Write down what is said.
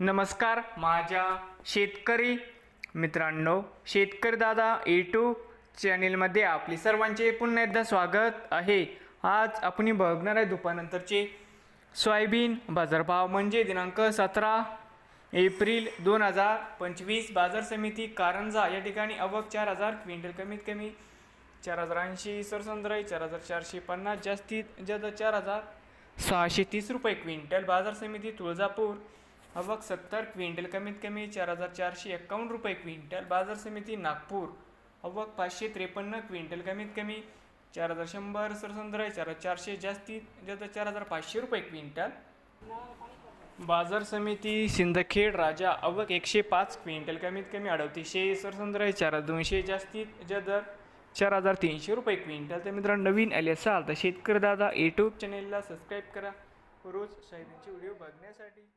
नमस्कार माझ्या शेतकरी मित्रांनो शेतकरी दादा टू चॅनेलमध्ये आपले सर्वांचे पुन्हा एकदा स्वागत आहे. आज आपण बघणार आहे दुपारनंतरचे सोयाबीन बाजारभाव म्हणजे दिनांक सतरा एप्रिल दोन हजार पंचवीस बाजार समिती कारंजा. या ठिकाणी अवक चार हजार क्विंटल कमीत कमी चार हजार ऐंशी सरसंद्राई चार हजार चारशे पन्नास जास्तीत जास्त चार हजार सहाशे तीस रुपये. क्विंटल बाजार समिती तुळजापूर हवक सत्तर क्विंटल कमीत कमी चार हजार चारशे एक्कावन्न रुपये क्विंटल बाजार समिती नागपूर हवक पाचशे त्रेपन्न क्विंटल कमीत कमी चार हजार शंभर सरसंद्राई चार हजार चारशे जास्तीत जास्त चार हजार पाचशे रुपये क्विंटल. बाजार समिती सिंदखेड राजा अवक एकशे पाच क्विंटल कमीत कमी अडतीसशे सरसंद्राई चार हजार दोनशे जास्तीत जास्त चार हजार तीनशे रुपये क्विंटल. तर मित्रांनो नवीन आले असाल तर शेतकरी दादा यूट्यूब चॅनेलला सबस्क्राईब करा. रोज शाहिरांचे व्हिडिओ बघण्यासाठी.